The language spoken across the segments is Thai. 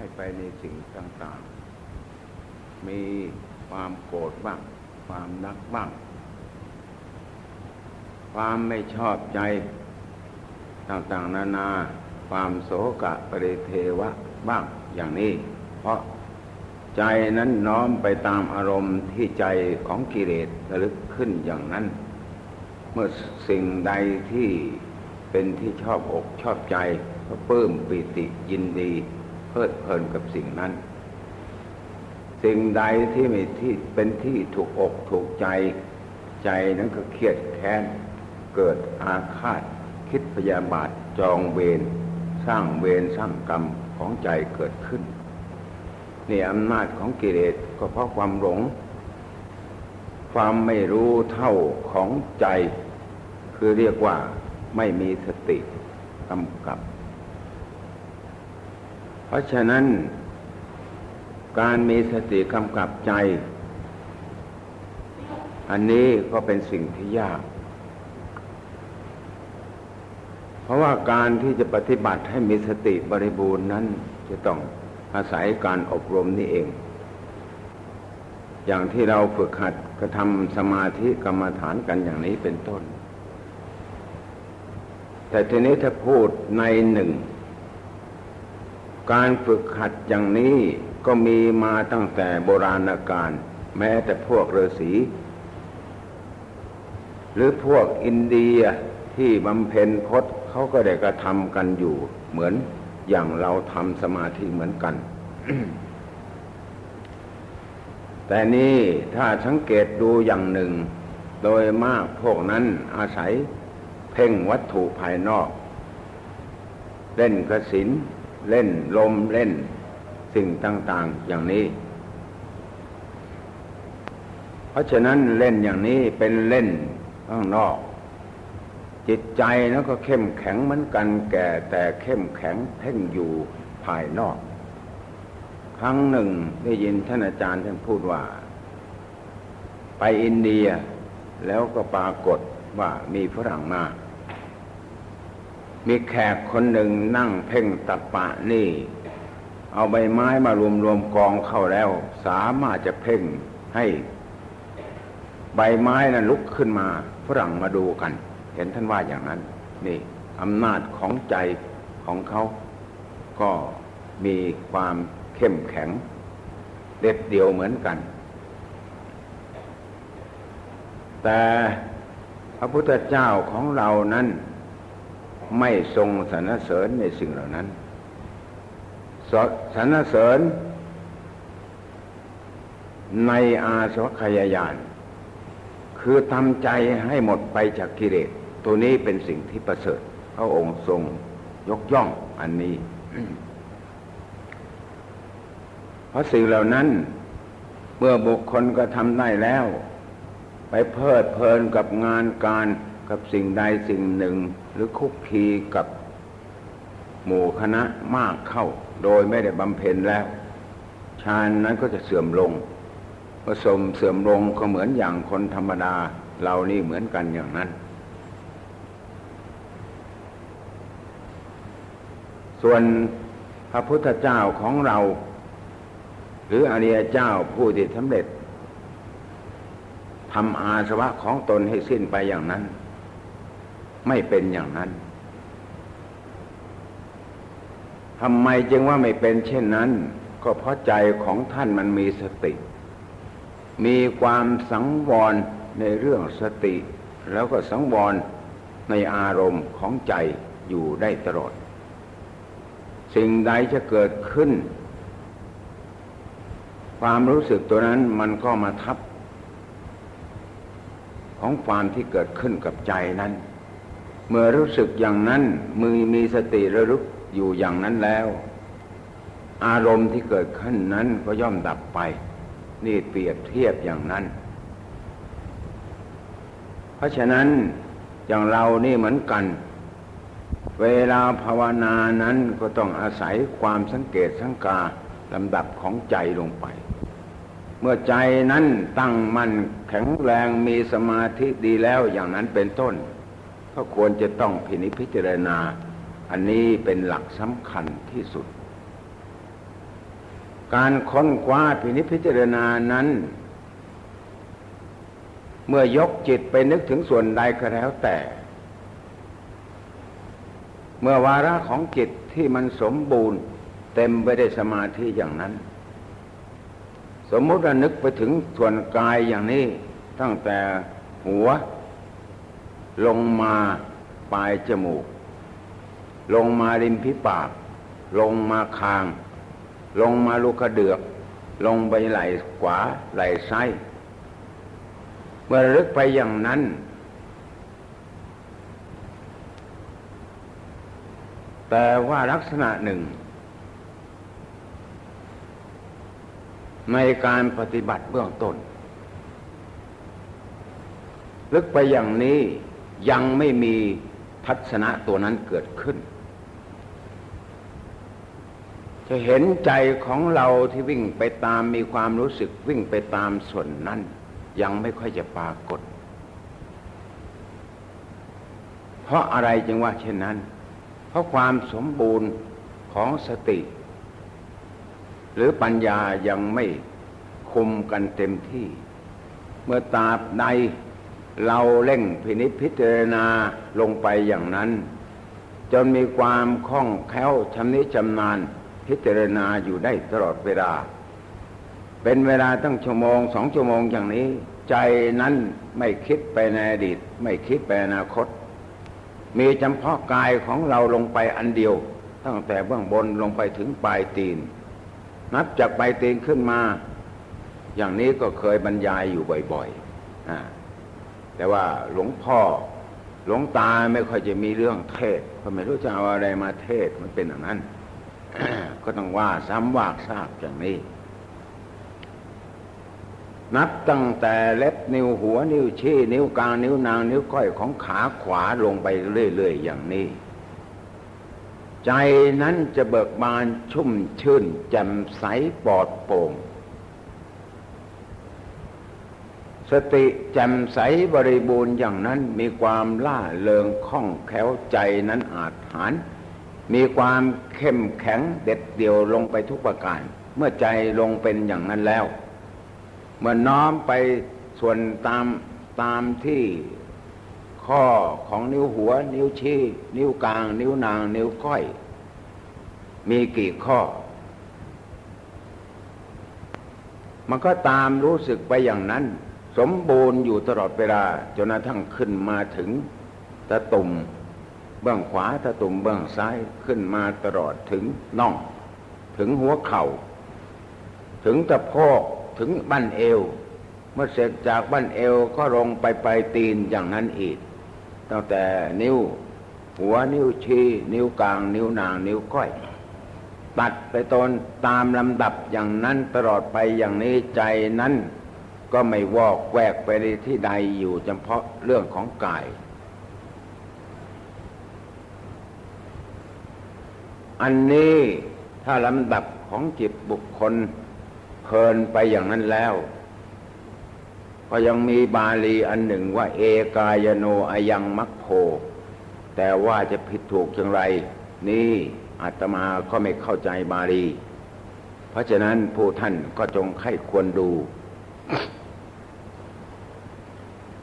ให้ไปในสิ่งต่างๆ มีความโกรธบ้าง ความนักบ้าง ความไม่ชอบใจต่างๆ นานา ความโศกะปริเทวะบ้างอย่างนี้ เพราะใจนั้นน้อมไปตามอารมณ์ที่ใจของกิเลสระลึกขึ้นอย่างนั้น เมื่อสิ่งใดที่เป็นที่ชอบอกชอบใจก็ปลื้มปิติยินดี เพลิดเพลินกับสิ่งนั้น สิ่งใดที่ไม่ที่เป็นที่ถูกอกถูกใจ ใจนั้นก็เครียดแค้น เกิดอาฆาต คิดพยาบาทจองเวรสร้างเวรสร้างกรรมของใจเกิดขึ้นนี่อำนาจของกิเลสก็เพราะความหลง ความไม่รู้เท่าของใจ คือเรียกว่าไม่มีสติกำกับ เพราะฉะนั้น การมีสติกำกับใจ อันนี้ก็เป็นสิ่งที่ยาก เพราะว่าการที่จะปฏิบัติให้มีสติบริบูรณ์นั้น จะต้องอาศัยการอบรมนี่เอง อย่างที่เราฝึกหัดกระทำสมาธิกรรมฐานกันอย่างนี้เป็นต้น แต่ทีนี้ถ้าพูดในหนึ่ง การฝึกหัดอย่างนี้ก็มีมาตั้งแต่โบราณกาลแม้แต่พวกฤาษีหรือพวกอินเดียที่บำเพ็ญพจน์เขาก็ได้กระทำกันอยู่ เหมือนอย่างเราทำสมาธิเหมือนกัน แต่นี่ถ้าสังเกตดูอย่างหนึ่ง โดยมากพวกนั้นอาศัยเพ่งวัตถุภายนอก เล่นกระสิน เล่นลมเล่นสิ่งต่าง ๆ อย่างนี้ เพราะฉะนั้นเล่นอย่างนี้เป็นเล่นข้างนอก จิตใจนั้นก็เข้มแข็งเหมือนกันแก่แต่เข้มแข็งเพ่งอยู่ภายนอก ครั้งหนึ่งได้ยินท่านอาจารย์ท่านพูดว่า ไปอินเดียแล้วก็ปรากฏว่ามีฝรั่งมา มีแขกคนหนึ่งนั่งเพ่งตับปะนี่ เอาใบไม้มารวมรวมกองเข้าแล้ว สามารถจะเพ่งให้ ใบไม้นั้นลุกขึ้นมาฝรั่งมาดูกัน เห็นท่านว่าอย่างนั้น นี่อำนาจของใจของเขาก็มีความเข้มแข็ง เด็ดเดียวเหมือนกัน แต่พระพุทธเจ้าของเรานั้น ไม่ทรงสรรเสริญในสิ่งเหล่านั้นสรรเสริญ ในอาสวัคยายาน คือทำใจให้หมดไปจากกิเลสตัวนี้เป็นสิ่งที่ประเสริฐพระองค์ทรงยกย่องอันนี้ เพราะสิ่งเหล่านั้น เมื่อบุคคลก็ทำได้แล้ว ไปเพลิดเพลินกับงานการ กับสิ่งใดสิ่งหนึ่ง หรือคุกคีกับหมู่คณะมากเข้า โดยไม่ได้บำเพ็ญแล้วฌานนั้นก็จะเสื่อมลงผสมเสื่อมลงก็เหมือนอย่างคนธรรมดาเรานี่เหมือนกันอย่างนั้น ส่วนพระพุทธเจ้าของเรา หรืออริยเจ้าผู้ที่สำเร็จทำอาสวะของตนให้สิ้นไปอย่างนั้น ไม่เป็นอย่างนั้นทำไมจึงว่าไม่เป็นเช่นนั้น ก็เพราะใจของท่านมันมีสติ มีความสังวรในเรื่องสติ แล้วก็สังวรในอารมณ์ของใจอยู่ได้ตลอด สิ่งใดจะเกิดขึ้น ความรู้สึกตัวนั้นมันก็มาทับ ของความที่เกิดขึ้นกับใจนั้น เมื่อรู้สึกอย่างนั้นมือมีสติระลึกอยู่อย่างนั้นแล้ว อารมณ์ที่เกิดขึ้นนั้นก็ย่อมดับไป นี่เปรียบเทียบอย่างนั้น เพราะฉะนั้นอย่างเรานี่เหมือนกัน เวลาภาวนานั้นก็ต้องอาศัยความสังเกตสังกาลำดับของใจลงไป เมื่อใจนั้นตั้งมั่นแข็งแรงมีสมาธิดีแล้วอย่างนั้นเป็นต้น ก็ควรจะต้องพินิจพิจารณา อันนี้เป็นหลักสำคัญที่สุด การค้นคว้าพินิจพิจารณานั้น เมื่อยกจิตไปนึกถึงส่วนใดก็แล้วแต่ เมื่อวาระของจิตที่มันสมบูรณ์ เต็มไปได้วยสมาธิอย่างนั้น สมมติว่านึกไปถึงส่วนกายอย่างนี้ตั้งแต่หัว ลงมาปลายจมูก ลงมาริมพิปาก ลงมาคาง ลงมาลูกกระเดือก ลงไปไหล่ขวาไหล่ซ้ายเมื่อระลึกไปอย่างนั้น แต่ว่าลักษณะหนึ่ง ในการปฏิบัติเบื้องต้น ลึกไปอย่างนี้ ยังไม่มีทัศนะตัวนั้นเกิดขึ้น จะเห็นใจของเราที่วิ่งไปตามมีความรู้สึกวิ่งไปตามส่วนนั้น ยังไม่ค่อยจะปรากฏ เพราะอะไรจึงว่าเช่นนั้น เพราะความสมบูรณ์ของสติ หรือปัญญายังไม่คุมกันเต็มที่ เมื่อตาบใด เราเร่งพินิจพิจารณาลงไปอย่างนั้น จนมีความคล่องแคล่วชำนิชำนาญพิจารณาอยู่ได้ตลอดเวลา เป็นเวลาตั้งชั่วโมงสองชั่วโมงอย่างนี้ ใจนั้นไม่คิดไปในอดีต ไม่คิดไปอนาคต มีจำเพาะกายของเราลงไปอันเดียว ตั้งแต่เบื้องบนลงไปถึงปลายตีน นับจากปลายตีนขึ้นมา อย่างนี้ก็เคยบรรยายอยู่บ่อยๆอ่า แต่ว่าหลวงพ่อหลวงตาไม่ค่อยจะมีเรื่องเทศเพราะไม่รู้จะเอาอะไรมาเทศมันเป็นอย่างนั้น ก็ต้องว่าซ้ำวาทราบอย่างนี้ นับตั้งแต่เล็บนิ้วหัวนิ้วชี้นิ้วกลางนิ้วนางนิ้วก้อยของขาขวาลงไปเรื่อยๆอย่างนี้ ใจนั้นจะเบิกบานชุ่มชื่นแจ่มใสปลอดโปร่ง สติแจ่มใสบริบูรณ์อย่างนั้นมีความล่าเริงคล่องแคล่วใจนั้นอาจหารมีความเข้มแข็งเด็ดเดี่ยวลงไปทุกประการ เมื่อใจลงเป็นอย่างนั้นแล้ว เมื่อน้อมไปส่วนตามตามที่ข้อของนิ้วหัว นิ้วชี้ นิ้วกลาง นิ้วนาง นิ้วก้อย มีกี่ข้อ มันก็ตามรู้สึกไปอย่างนั้น สมบูรณ์อยู่ตลอดเวลาจนกระทั่งขึ้นมาถึงตะตุ่มเบื้องขวาตะตุ่มเบื้องซ้ายขึ้นมาตลอดถึงน่อง ถึงหัวเข่า ถึงตะโพกถึงบั้นเอว เมื่อเสร็จจากบั้นเอวก็ลงไปไปตีนอย่างนั้นอีก ตั้งแต่นิ้ว หัวนิ้วชี้ นิ้วกลาง นิ้วนาง นิ้วก้อยตัดไปตนตามลำดับอย่างนั้นตลอดไปอย่างนี้ใจนั้น ก็ไม่วอกแวกไปในที่ใดอยู่เฉพาะเรื่องของกาย อันนี้ถ้าลำดับของจิตบุคคลเพลินไปอย่างนั้นแล้ว ก็ยังมีบาลีอันหนึ่งว่า เอกายโนอายังมัคโพแต่ว่าจะผิดถูกอย่างไร นี่อาตมาก็ไม่เข้าใจบาลี เพราะฉะนั้นผู้ท่านก็จงไข้ควรดู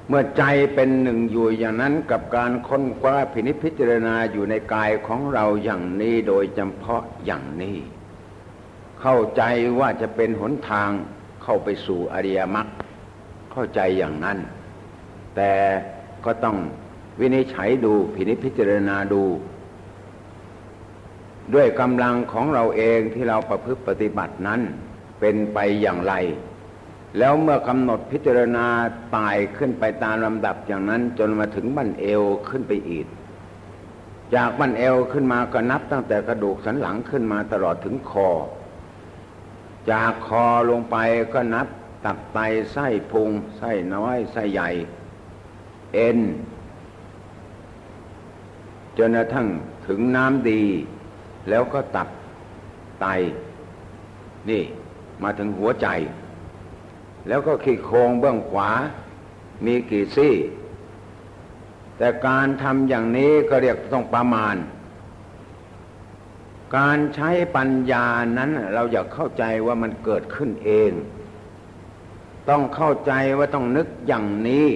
เมื่อใจเป็นหนึ่งอยู่อย่างนั้นกับการค้นคว้าพินิจพิจารณาอยู่ในกายของเราอย่างนี้โดยจำเพาะอย่างนี้ เข้าใจว่าจะเป็นหนทางเข้าไปสู่อริยมรรคเข้าใจอย่างนั้น แต่ก็ต้องวินิจฉัยดูพินิจพิจารณาดู ด้วยกำลังของเราเองที่เราประพฤติปฏิบัตินั้นเป็นไปอย่างไร แล้วเมื่อกำหนดพิจารณาตายขึ้นไปตามลำดับอย่างนั้น จนมาถึงบั้นเอวขึ้นไปอีก จากบั้นเอวขึ้นมาก็นับตั้งแต่กระดูกสันหลังขึ้นมาตลอดถึงคอ จากคอลงไปก็นับตับไตไส้พุงไส้น้อยไส้ใหญ่ เอ็นจนกระทั่งถึงน้ำดี แล้วก็ตับไต นี่มาถึงหัวใจ แล้วก็ขีดโครงเบื้องขวา มีกี่ซี่ แต่การทำอย่างนี้ก็เรียกต้องประมาณ การใช้ปัญญานั้นเราอยากเข้าใจว่ามันเกิดขึ้นเอง ต้องเข้าใจว่าต้องนึกอย่างนี้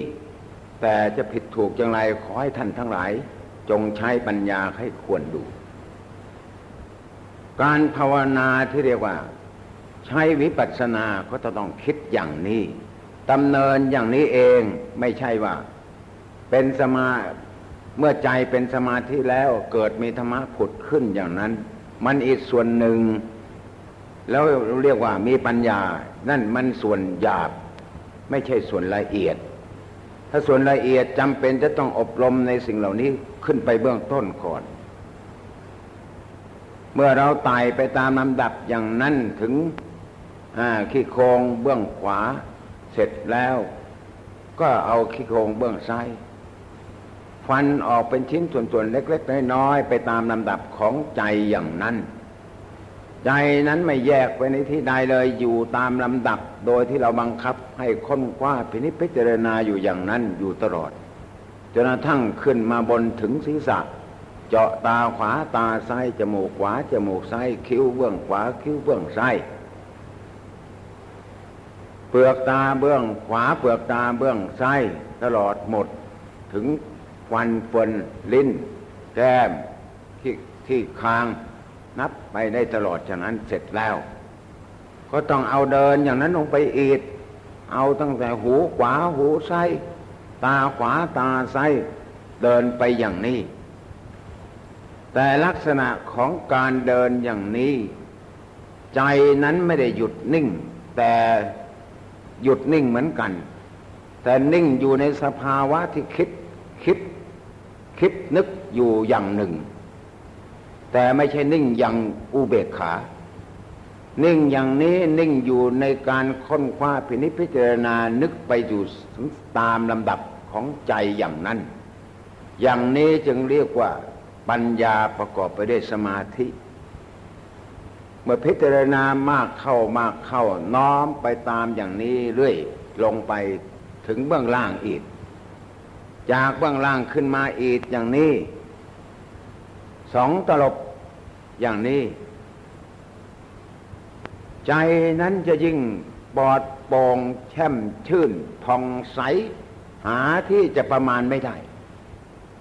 แต่จะผิดถูกอย่างไรขอให้ท่านทั้งหลาย จงใช้ปัญญาให้ควรดู การภาวนาที่เรียกว่า ใช้วิปัสสนาก็จะต้องคิดอย่างนี้ดำเนินอย่างนี้เองไม่ใช่ว่า เป็นสมาเมื่อใจเป็นสมาธิแล้วเกิดมีธรรมะผุดขึ้นอย่างนั้น มันอีกส่วนหนึ่ง แล้วเรียกว่ามีปัญญา นั่นมันส่วนหยาบ ไม่ใช่ส่วนละเอียด ถ้าส่วนละเอียดจำเป็นจะต้องอบรมในสิ่งเหล่านี้ขึ้นไปเบื้องต้นก่อนเมื่อเราไต่ไปตามลำดับอย่างนั้นถึง ขี้โครงเบื้องขวา เสร็จแล้ว ก็เอาขี้โครงเบื้องซ้ายฟันออกเป็นชิ้นส่วนๆเล็ก ๆ น้อยๆไปตามลำดับของใจอย่างนั้น ใจนั้นไม่แยกไปในที่ใดเลยอยู่ตามลำดับ โดยที่เราบังคับให้ค้นคว้าพินิจพิจารณาอยู่อย่างนั้นอยู่ตลอดจนกระทั่งขึ้นมาบนถึงศีรษะ เจาะตาขวาตาซ้ายจมูกขวาจมูกซ้ายคิ้วเบื้องขวาคิ้วเบื้องซ้าย เปลือกตาเบื้องขวาเปลือกตาเบื้องซ้ายตลอดหมด ถึงฟันฟนลิ้น แก้มที่ที่คางนับไปได้ตลอดฉะนั้นเสร็จแล้ว ก็ต้องเอาเดินอย่างนั้นลงไปอีก เอาตั้งแต่หูขวาหูซ้ายตาขวาตาซ้ายเดินไปอย่างนี้ แต่ลักษณะของการเดินอย่างนี้ ใจนั้นไม่ได้หยุดนิ่ง แต่ หยุดนิ่งเหมือนกัน แต่นิ่งอยู่ในสภาวะที่คิดคิดคิดนึกอยู่อย่างหนึ่ง แต่ไม่ใช่นิ่งอย่างอุเบกขา นิ่งอย่างนี้นิ่งอยู่ในการค้นคว้าพินิจพิจารณานึกไปอยู่ตามลำดับของใจอย่างนั้น อย่างนี้จึงเรียกว่าปัญญาประกอบไปด้วยสมาธิ เมื่อพิจารณามากเข้ามากเข้าน้อมไปตามอย่างนี้เรื่อยลงไปถึงเบื้องล่างอีก จากเบื้องล่างขึ้นมาอีกอย่างนี้สองตลบอย่างนี้ ใจนั้นจะยิ่งปลอดโปร่งแช่มชื่นผ่องใส หาที่จะประมาณไม่ได้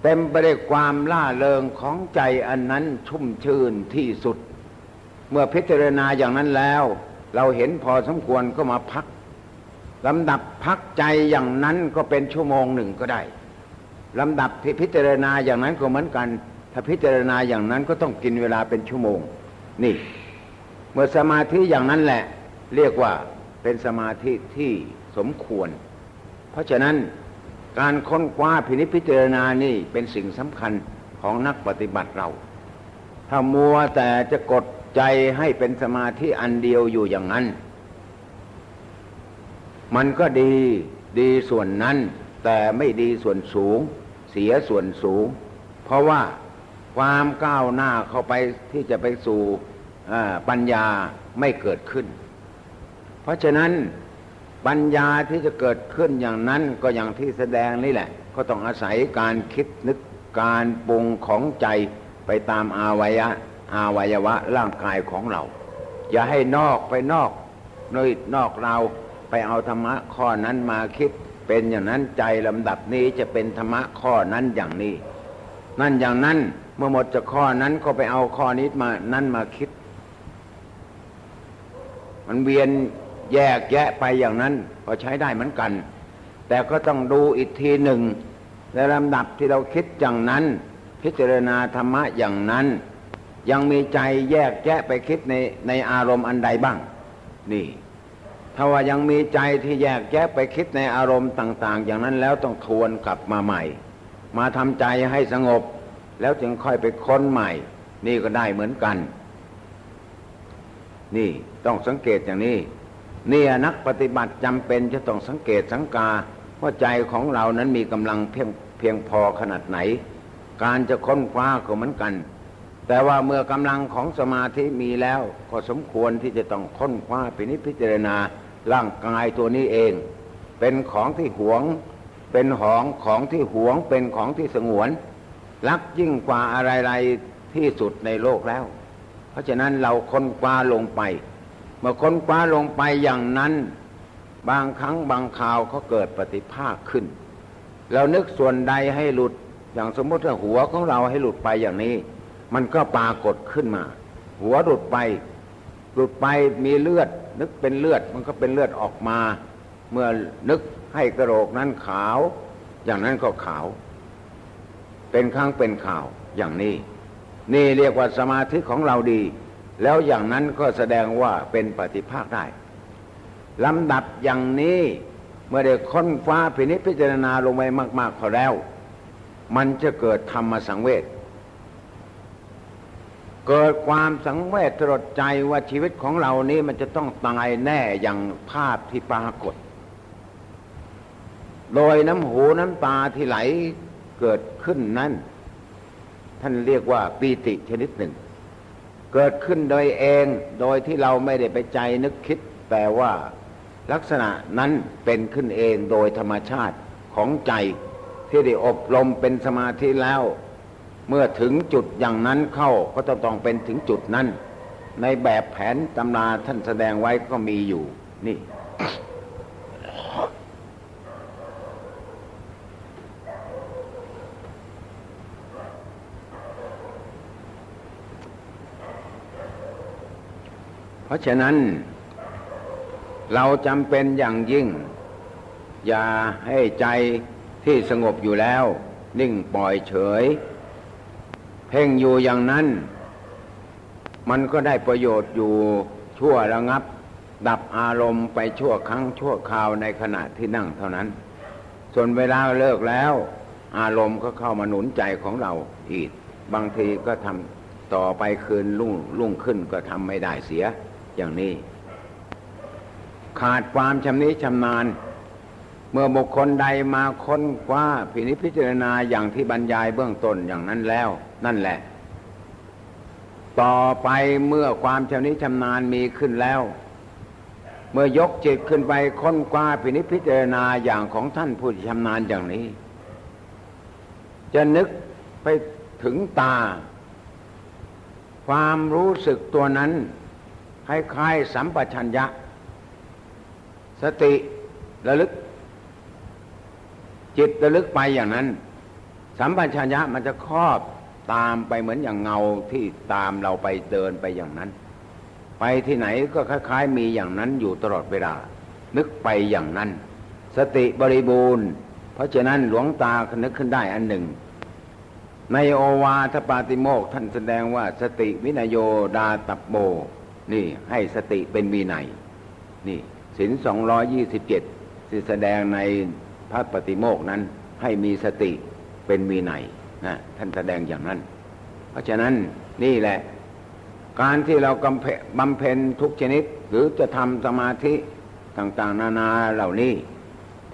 เต็มไปด้วยความล่าเริงของใจอันนั้นชุ่มชื่นที่สุด เมื่อพิจารณาอย่างนั้นแล้ว เราเห็นพอสมควรก็มาพักลำดับพักใจอย่างนั้นก็เป็นชั่วโมงหนึ่งก็ได้ลำดับที่พิจารณาอย่างนั้นก็เหมือนกัน ถ้าพิจารณาอย่างนั้นก็ต้องกินเวลาเป็นชั่วโมง นี่ เมื่อสมาธิอย่างนั้นแหละ เรียกว่าเป็นสมาธิที่สมควร เพราะฉะนั้นการค้นคว้าพินิจพิจารณานี่เป็นสิ่งสำคัญของนักปฏิบัติเรา ถ้ามัวแต่จะกด ใจให้เป็นสมาธิอันเดียวอยู่อย่างนั้น มันก็ดีดีส่วนนั้น แต่ไม่ดีส่วนสูง เสียส่วนสูง เพราะว่าความก้าวหน้าเข้าไปที่จะไปสู่ปัญญาไม่เกิดขึ้น เพราะฉะนั้นปัญญาที่จะเกิดขึ้นอย่างนั้นก็อย่างที่แสดงนี่แหละ ก็ต้องอาศัยการคิดนึกการปรุงของใจไปตามอาวัยะ อาวัยวะร่างกายของเรา อย่าให้นอกไปนอกนอยนอกเราไปเอาธรรมะข้อนั้นมาคิด เป็นอย่างนั้นใจลำดับนี้จะเป็นธรรมะข้อนั้นอย่างนี้ นั่นอย่างนั้นเมื่อหมดจากข้อนั้นก็ไปเอาข้อนี้มานั่นมาคิด มันเวียนแยกแยะไปอย่างนั้นก็ใช้ได้เหมือนกัน แต่ก็ต้องดูอีกทีหนึ่งในลำดับที่เราคิดอย่างนั้น พิจารณาธรรมะอย่างนั้น ยังมีใจแยกแยะไปคิดในในอารมณ์อันใดบ้าง นี่ ถ้าว่ายังมีใจที่แยกแยะไปคิดในอารมณ์ต่าง ๆ อย่างนั้นแล้วต้องทวนกลับมาใหม่ มาทำใจให้สงบ แล้วจึงค่อยไปค้นใหม่ นี่ก็ได้เหมือนกัน นี่ต้องสังเกตอย่างนี้ นี่นักปฏิบัติจำเป็นจะต้องสังเกตสังกาว่าใจของเรานั้นมีกำลังเพียงเพียงพอขนาดไหน การจะค้นคว้าก็เหมือนกัน แต่ว่าเมื่อกำลังของสมาธิมีแล้ว ก็สมควรที่จะต้องค้นคว้าไปนิพพิจารณาร่างกายตัวนี้เอง เป็นของที่หวง เป็นของของที่หวง เป็นของที่สงวน รักยิ่งกว่าอะไรๆที่สุดในโลกแล้ว เพราะฉะนั้นเราค้นคว้าลงไป เมื่อค้นคว้าลงไปอย่างนั้น บางครั้งบางคราวเขาเกิดปฏิภาคขึ้น เรานึกส่วนใดให้หลุดอย่างสมมติว่าหัวของเราให้หลุดไปอย่างนี้ มันก็ปรากฏขึ้นมา หัวหลุดไปหลุดไปมีเลือด นึกเป็นเลือดมันก็เป็นเลือดออกมา เมื่อนึกให้กระโหลกนั้นขาว อย่างนั้นก็ขาว เป็นครั้งเป็นข่าวอย่างนี้ นี่เรียกว่าสมาธิของเราดี แล้วอย่างนั้นก็แสดงว่าเป็นปฏิภาคได้ลำดับอย่างนี้เมื่อได้ค้นฟ้าพินิจพิจารณาลงไปมาก ๆพอแล้ว มันจะเกิดธรรมสังเวช เกิดความสังเวชตรดใจว่าชีวิตของเรานี้มันจะต้องตายแน่อย่างภาพที่ปรากฏ โดยน้ำหูน้ำตาที่ไหลเกิดขึ้นนั้น ท่านเรียกว่าปีติชนิดหนึ่ง เกิดขึ้นโดยเองโดยที่เราไม่ได้ไปใจนึกคิด แต่ว่าลักษณะนั้นเป็นขึ้นเองโดยธรรมชาติของใจที่ได้อบรมเป็นสมาธิแล้ว เมื่อถึงจุดอย่างนั้นเข้าก็จะต้องเป็นถึงจุดนั้น ในแบบแผนตำราท่านแสดงไว้ก็มีอยู่ นี่ เพราะฉะนั้น เราจำเป็นอย่างยิ่ง อย่าให้ใจที่สงบอยู่แล้ว นิ่งปล่อยเฉย เพ่งอยู่อย่างนั้น มันก็ได้ประโยชน์อยู่ชั่วระงับ ดับอารมณ์ไปชั่วครั้งชั่วคราวในขณะที่นั่งเท่านั้น ส่วนเวลาเลิกแล้ว อารมณ์ก็เข้ามาหนุนใจของเราอีก บางทีก็ทำต่อไปคืนรุ่งรุ่งขึ้นก็ทำไม่ได้เสียอย่างนี้ ขาดความชำนิชำนาญ เมื่อบุคคลใดมาค้นคว้าพินิพิจารณาอย่างที่บรรยายเบื้องต้นอย่างนั้นแล้ว นั่นแหละ ต่อไปเมื่อความชำนิชำนาญมีขึ้นแล้ว เมื่อยกจิตขึ้นไปค้นคว้าพินิพิจารณาอย่างของท่านผู้ชำนาญอย่างนี้ จะนึกไปถึงตา ความรู้สึกตัวนั้นคล้ายๆสัมปชัญญะ สติระลึก จิตระลึกไปอย่างนั้น สัมปชัญญะมันจะครอบตามไปเหมือนอย่างเงาที่ตามเราไปเดินไปอย่างนั้น ไปที่ไหนก็คล้ายๆ มีอย่างนั้นอยู่ตลอดเวลา นึกไปอย่างนั้น สติบริบูรณ์ เพราะฉะนั้นหลวงตานึกขึ้นได้อันหนึ่ง ในโอวาทปาติโมกท่านแสดงว่าสติวินโยดาตับโบนี่ให้สติเป็นวินัยนี่สินสองร้อยี่สิบเจ็ดที่แสดงใน พระปฏิโมกนั้นให้มีสติเป็นวินัยนะท่านแสดงอย่างนั้น เพราะฉะนั้นนี่แหละ การที่เรากำเพบำเพ็ญทุกชนิด หรือจะทำสมาธิต่างๆ นานาเหล่านี้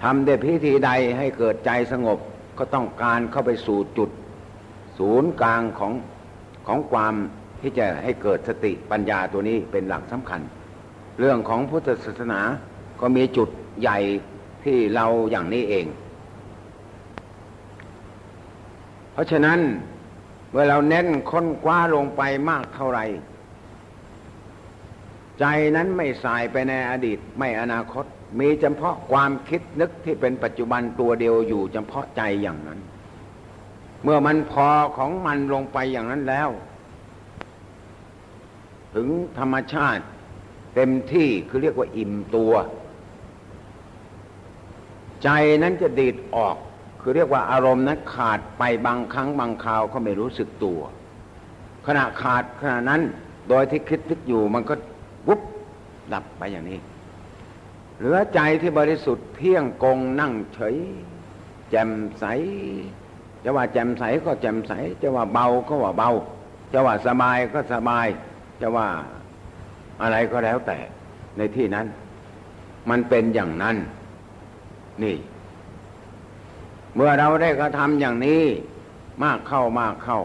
ทำด้วยพิธีใดให้เกิดใจสงบก็ต้องการเข้าไปสู่จุด ศูนย์กลางของของความที่จะให้เกิดสติปัญญาตัวนี้เป็นหลักสำคัญ เรื่องของพุทธศาสนาก็มีจุดใหญ่ ที่เราอย่างนี้เอง เพราะฉะนั้นเมื่อเราเน้นค้นคว้าลงไปมากเท่าไหร่ ใจนั้นไม่สายไปในอดีตไม่อนาคต มีเฉพาะความคิดนึกที่เป็นปัจจุบันตัวเดียวอยู่เฉพาะใจอย่างนั้น เมื่อมันพอของมันลงไปอย่างนั้นแล้ว ถึงธรรมชาติเต็มที่คือเรียกว่าอิ่มตัว ใจนั้นจะดีดออก คือเรียกว่าอารมณ์นั้นขาดไปบางครั้งบางคราวก็ไม่รู้สึกตัว ขณะขาดขณะนั้นโดยที่คิดทึกอยู่มันก็วุบดับไปอย่างนี้ เหลือใจที่บริสุทธิ์เที่ยงกงนั่งเฉย แจ่มใสจะว่าแจ่มใสก็แจ่มใส จะว่าเบาก็ว่าเบา จะว่าสบายก็สบาย จะว่าอะไรก็แล้วแต่ในที่นั้น มันเป็นอย่างนั้น นี่ เมื่อเราได้กระทำอย่างนี้มากเข้ามากเข้า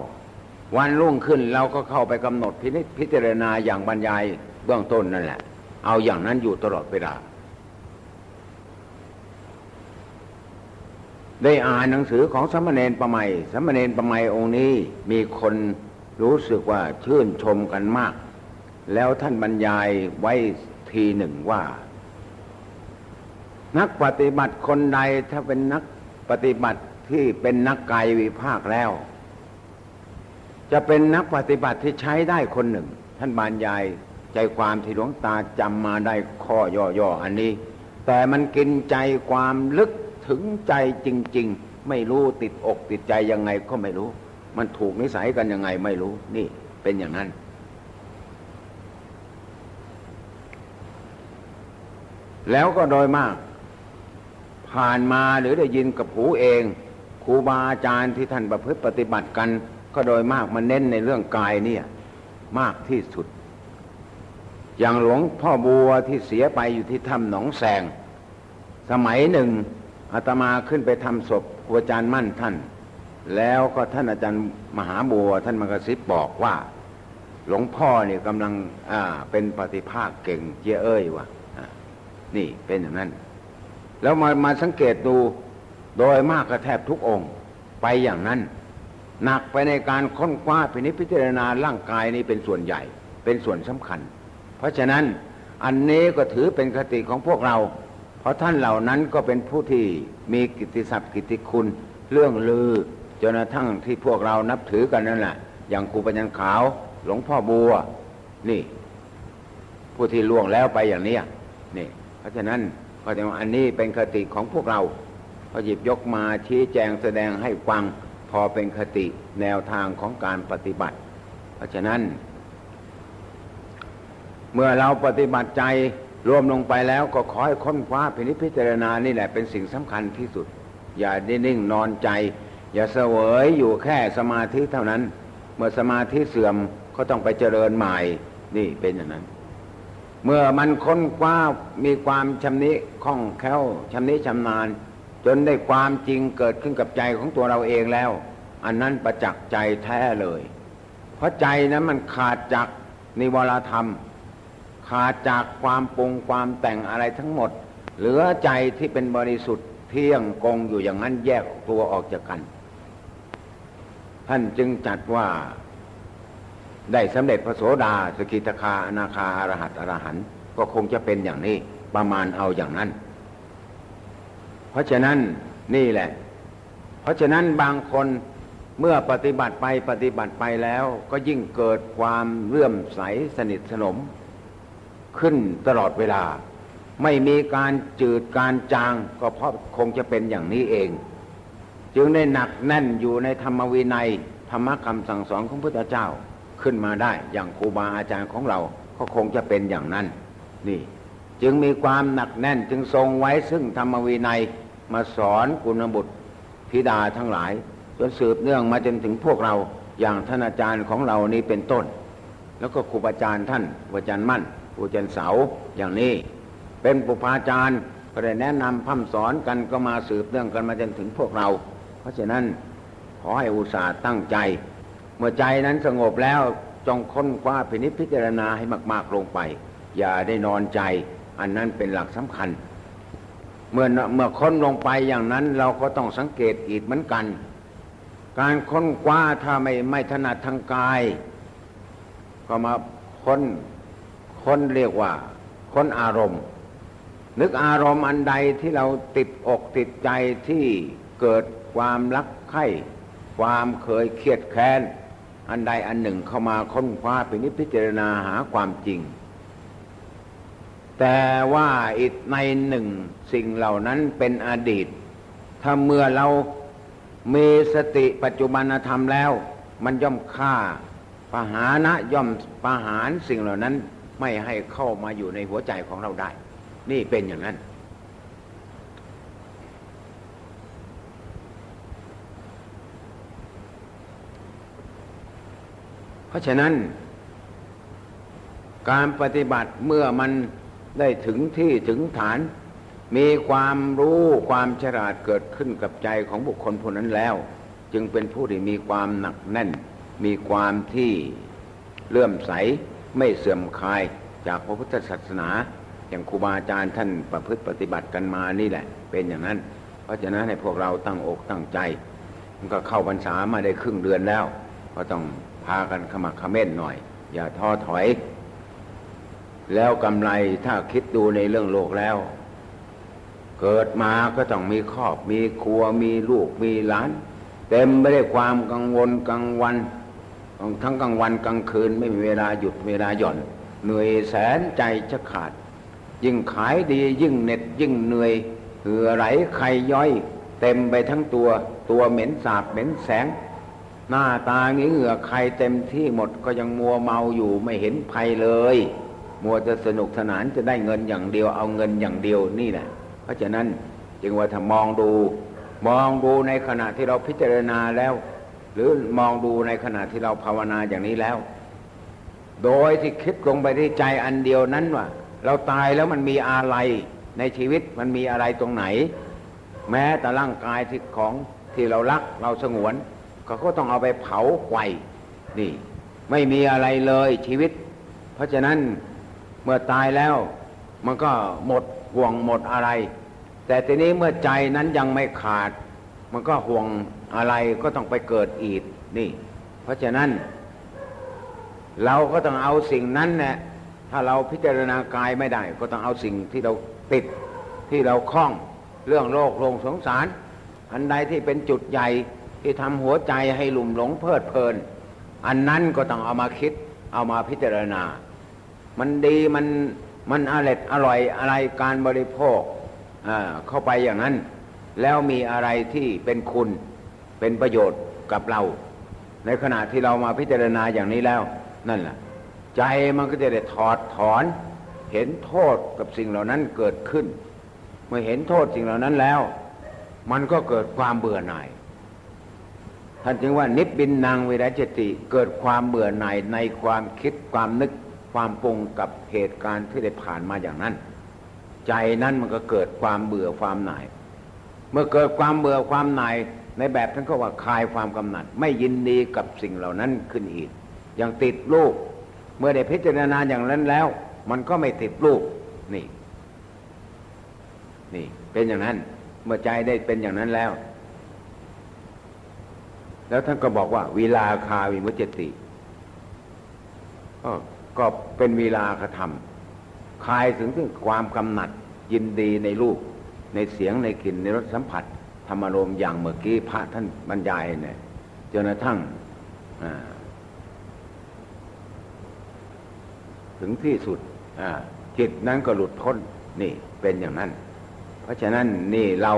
วันรุ่งขึ้นเราก็เข้าไปกำหนดพินิจพิจารณาอย่างบรรยายเบื้องต้นนั่นแหละ เอาอย่างนั้นอยู่ตลอดเวลา ได้อ่านหนังสือของสมณเณรประไมสมณเณรประไมองค์นี้มีคนรู้สึกว่าชื่นชมกันมาก แล้วท่านบรรยายไว้ทีหนึ่งว่า นักปฏิบัติคนใดถ้าเป็นนักปฏิบัติที่เป็นนักกายวิภาคแล้ว จะเป็นนักปฏิบัติที่ใช้ได้คนหนึ่ง ท่านบรรยายใจความที่หลวงตาจำมาได้ข้อย่อๆอันนี้ แต่มันกินใจความลึกถึงใจจริง ๆ ไม่รู้ติดอกติดใจยังไงก็ไม่รู้ มันถูกนิสัยกันยังไงไม่รู้ นี่เป็นอย่างนั้นแล้วก็โดยมาก ผ่านมาหรือได้ยินกับหูเองครูบาอาจารย์ที่ท่านประพฤติปฏิบัติกัน ก็โดยมากมันเน้นในเรื่องกายเนี่ยมากที่สุด อย่างหลวงพ่อบัวที่เสียไปอยู่ที่ถ้ำหนองแสง สมัยหนึ่งอาตมาขึ้นไปทำศพครูอาจารย์มั่นท่าน แล้วก็ท่านอาจารย์มหาบัวท่านมกระซิบบอกว่า หลวงพ่อเนี่ยกำลังอ่าเป็นปฏิภาคเก่งเจ้เอ้ยวะอะนี่เป็นอย่างนั้น แล้วมามาสังเกตดูโดยมากก็แทบทุกองค์ไปอย่างนั้น หนักไปในการค้นคว้าพินิจพิจารณาร่างกายนี้เป็นส่วนใหญ่ เป็นส่วนสำคัญ เพราะฉะนั้นอันนี้ก็ถือเป็นคติของพวกเรา เพราะท่านเหล่านั้นก็เป็นผู้ที่มีกิตติศัพท์กิตติคุณ เรื่องลือจนกระทั่งที่พวกเรานับถือกันนั่นแหละอย่างครูปัญญาขาว หลวงพ่อบัว นี่ ผู้ที่ล่วงแล้วไปอย่างนี้นี่ เพราะฉะนั้น ก็จะว่าอันนี้เป็นคติของพวกเราพอหยิบยกมาชี้แจงแสดงให้ฟังพอเป็นคติแนวทางของการปฏิบัติ เพราะฉะนั้น เมื่อเราปฏิบัติใจรวมลงไปแล้วก็ขอให้ค้นคว้าพินิจพิจารณานี่แหละเป็นสิ่งสำคัญที่สุด อย่าได้นิ่งนอนใจ อย่าเสวยอยู่แค่สมาธิเท่านั้น เมื่อสมาธิเสื่อมก็ต้องไปเจริญใหม่นี่เป็นอย่างนั้น เมื่อมันค้นคว้ามีความชำนิคล่องแคล่วชำนิชำนาญ จนได้ความจริงเกิดขึ้นกับใจของตัวเราเองแล้ว อันนั้นประจักษ์ใจแท้เลย เพราะใจนั้นมันขาดจากนิวรธรรม ขาดจากความปรุงความแต่งอะไรทั้งหมด เหลือใจที่เป็นบริสุทธิ์เที่ยงกงอยู่อย่างนั้นแยกตัวออกจากกัน ท่านจึงจัดว่า ได้สำเร็จพระโสดาสกิทาคาอนาคาอรหัตอรหันต์ก็คงจะเป็นอย่างนี้ประมาณเอาอย่างนั้น เพราะฉะนั้นนี่แหละ เพราะฉะนั้นบางคนเมื่อปฏิบัติไปปฏิบัติไปแล้วก็ยิ่งเกิดความเลื่อมใสสนิทสนม ขึ้นตลอดเวลา ไม่มีการจืดการจางก็เพราะคงจะเป็นอย่างนี้เอง จึงได้หนักแน่นอยู่ในธรรมวินัย ธรรมคำสั่งสอนของพระพุทธเจ้า ขึ้นมาได้ อย่างครูบาอาจารย์ของเราก็คงจะเป็นอย่างนั้น นี่ จึงมีความหนักแน่นจึงทรงไว้ซึ่งธรรมวินัยมาสอนกุณบุตรธิดาทั้งหลายจนสืบเนื่องมาจนถึงพวกเราอย่างท่านอาจารย์ของเรานี้เป็นต้น แล้วก็ครูบาอาจารย์ท่านครูอาจารย์มั่นครูอาจารย์เสาอย่างนี้ เป็นปุพาจารย์ก็ได้แนะนำพัฒสอนกันก็มาสืบเนื่องกันมาจนถึงพวกเรา เพราะฉะนั้นขอให้อุตส่าห์ตั้งใจ เมื่อใจนั้นสงบแล้วจงค้นคว้าพินิจพิจารณาให้มาก ๆลงไป อย่าได้นอนใจ อันนั้นเป็นหลักสำคัญ เมื่อเมื่อค้นลงไปอย่างนั้นเราก็ต้องสังเกตอีกเหมือนกัน การค้นคว้าถ้าไม่ไม่ถนัดทางกาย ก็มาค้นค้นเรียกว่าค้นอารมณ์ นึกอารมณ์อันใดที่เราติดอกติดใจที่เกิดความรักใคร่ความเคยเครียดแค้น อันใดอันหนึ่งเข้ามาค้นคว้าไปนิพพิจารณาหาความจริง แต่ว่าอีกในหนึ่งสิ่งเหล่านั้นเป็นอดีต ถ้าเมื่อเรามีสติปัจจุบันธรรมแล้ว มันย่อมฆ่าปหานะย่อมปะหารสิ่งเหล่านั้นไม่ให้เข้ามาอยู่ในหัวใจของเราได้ นี่เป็นอย่างนั้น ราะฉะนั้น การปฏิบัติเมื่อมันได้ถึงที่ถึงฐาน มีความรู้ความฉลาดเกิดขึ้นกับใจของบุคคลผู้นั้นแล้ว จึงเป็นผู้ที่มีความหนักแน่น มีความที่เลื่อมใสไม่เสื่อมคลายจากพระพุทธศาสนาอย่างครูบาอาจารย์ท่านประพฤติปฏิบัติกันมานี่แหละ เป็นอย่างนั้น เพราะฉะนั้นให้พวกเราตั้งอกตั้งใจ มันก็เข้าพรรษามาได้ครึ่งเดือนแล้ว ก็ต้อง พากันขมักเขม้นหน่อย อย่าท้อถอย แล้วกำไรถ้าคิดดูในเรื่องโลกแล้ว เกิดมาก็ต้องมีครอบ มีครัวมีลูกมีหลาน เต็มไปด้วยความกังวลกังวัน ทั้งกลางวันกลางคืนไม่มีเวลาหยุดเวลาหย่อน เหนื่อยแสนใจจะขาด ยิ่งขายดียิ่งเหน็ดยิ่งเหนื่อยเหือไหลไขย้อย เต็มไปทั้งตัวตัวเหม็นสาบเหม็นแสง หน้าตางี้เหงื่อใครเต็มที่หมดก็ยังมัวเมาอยู่ไม่เห็นภัยเลย มัวจะสนุกสนานจะได้เงินอย่างเดียวเอาเงินอย่างเดียวนี่แหละเพราะฉะนั้นจึงว่าถ้ามองดู มองดูในขณะที่เราพิจารณาแล้ว หรือมองดูในขณะที่เราภาวนาอย่างนี้แล้ว โดยที่คิดลงไปที่ใจอันเดียวนั้นว่าเราตายแล้วมันมีอะไรในชีวิตมันมีอะไรตรงไหน แม้แต่ร่างกายที่ของที่เรารักเราสงวน เขาก็ต้องเอาไปเผาไฟนี่ ไม่มีอะไรเลยชีวิต เพราะฉะนั้นเมื่อตายแล้ว มันก็หมดห่วงหมดอะไร แต่ทีนี้เมื่อใจนั้นยังไม่ขาด มันก็ห่วงอะไรก็ต้องไปเกิดอีกนี่ เพราะฉะนั้น เราก็ต้องเอาสิ่งนั้นเนี่ยถ้าเราพิจารณากายไม่ได้ ก็ต้องเอาสิ่งที่เราติดที่เราคล้องเรื่องโลกโลงสงสาร อันใดที่เป็นจุดใหญ่ ที่ทำหัวใจให้หลุ่มหลงเพลิดเพลิน อันนั้นก็ต้องเอามาคิด เอามาพิจารณา มันดีมันมันอร่อยอร่อยอะไรการบริโภคเข้าไปอย่างนั้น แล้วมีอะไรที่เป็นคุณเป็นประโยชน์กับเรา ในขณะที่เรามาพิจารณาอย่างนี้แล้ว นั่นแหละใจมันก็จะได้ถอดถอน เห็นโทษกับสิ่งเหล่านั้นเกิดขึ้น เมื่อเห็นโทษสิ่งเหล่านั้นแล้ว มันก็เกิดความเบื่อหน่าย ท่านจึงว่านิพบินนางวิรัจติเกิดความเบื่อหน่ายในความคิดความนึกความปรุงกับเหตุการณ์ที่ได้ผ่านมาอย่างนั้น ใจนั้นมันก็เกิดความเบื่อความหน่าย เมื่อเกิดความเบื่อความหน่ายในแบบท่านก็ว่าคลายความกำหนัด ไม่ยินดีกับสิ่งเหล่านั้นขึ้นอีก อย่างติดลูก เมื่อได้พิจารณาอย่างนั้นแล้ว มันก็ไม่ติดลูกนี่ นี่เป็นอย่างนั้น เมื่อใจได้เป็นอย่างนั้นแล้ว แล้วท่านก็บอกว่าวีลาคาวิมุจติก็เป็นวีลากระทำคลายถึงถึงความกำหนัดยินดีในรูป ในเสียงในกลิ่นในรสสัมผัส ธรรมารมอย่างเมื่อกี้พระท่านบรรยายเนี่ยจนกระทั่งถึงที่สุดจิตนั้นก็หลุดพ้นนี่เป็นอย่างนั้น เพราะฉะนั้นนี่เรา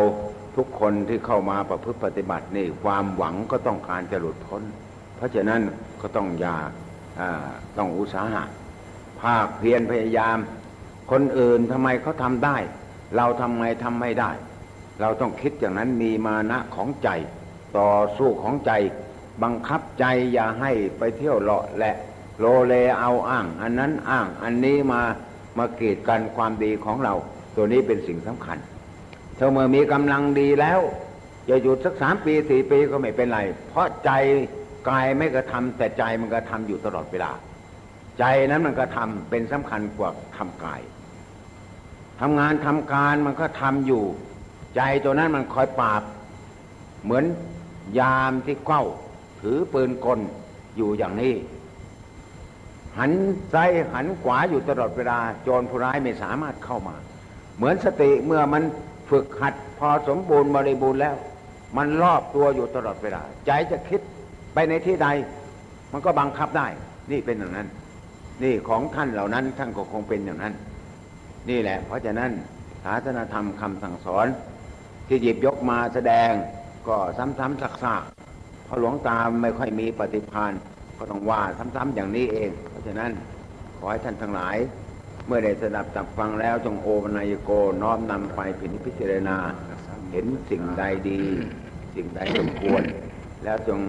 ทุกคนที่เข้ามาประพฤติปฏิบัตินี่ความหวังก็ต้องการจะหลุดพ้น เพราะฉะนั้นก็ต้องอย่าต้องอุตสาหะภาคเพียรพยายาม คนอื่นทำไมเขาทำได้ เราทำไมทำไม่ได้ เราต้องคิดอย่างนั้นมีมานะของใจ ต่อสู้ของใจ บังคับใจอย่าให้ไปเที่ยวเลาะและ โลเลเอาอ้าง อันนั้นอ้างอันนี้มามาเกีดกันความดีของเรา ตัวนี้เป็นสิ่งสำคัญ ถ้าเมื่อมีกำลังดีแล้ว จะหยุดสักสามปีสี่ปีก็ไม่เป็นไร เพราะใจกายไม่กระทำแต่ใจมันกระทำอยู่ตลอดเวลา ใจนั้นมันกระทำเป็นสำคัญกว่าทำกายทำงานทำการมันก็ทำอยู่ ใจตัวนั้นมันคอยปราบ เหมือนยามที่เก้า ถือปืนกลอยู่อย่างนี้หันซ้ายหันขวาอยู่ตลอดเวลา โจรผู้ร้ายไม่สามารถเข้ามา เหมือนสติเมื่อมัน ฝึกหัดพอสมบูรณ์บริบูรณ์แล้ว มันรอบตัวอยู่ตลอดเวลา ใจจะคิดไปในที่ใด มันก็บังคับได้ นี่เป็นอย่างนั้น นี่ของท่านเหล่านั้นท่านก็คงเป็นอย่างนั้น นี่แหละ เพราะฉะนั้นศาสนธรรมคำสั่งสอน ที่หยิบยกมาแสดงก็ซ้ำๆซักๆเพราะหลวงตาไม่ค่อยมีปฏิพานก็ต้องว่าซ้ำๆอย่างนี้เอง เพราะฉะนั้นขอให้ท่านทั้งหลาย เมื่อได้สดับจับฟังแล้วจงโอปนายโกน้อมนำไปพินิพิจารณา เห็นสิ่งใดดี สิ่งใดสมควร แล้วจง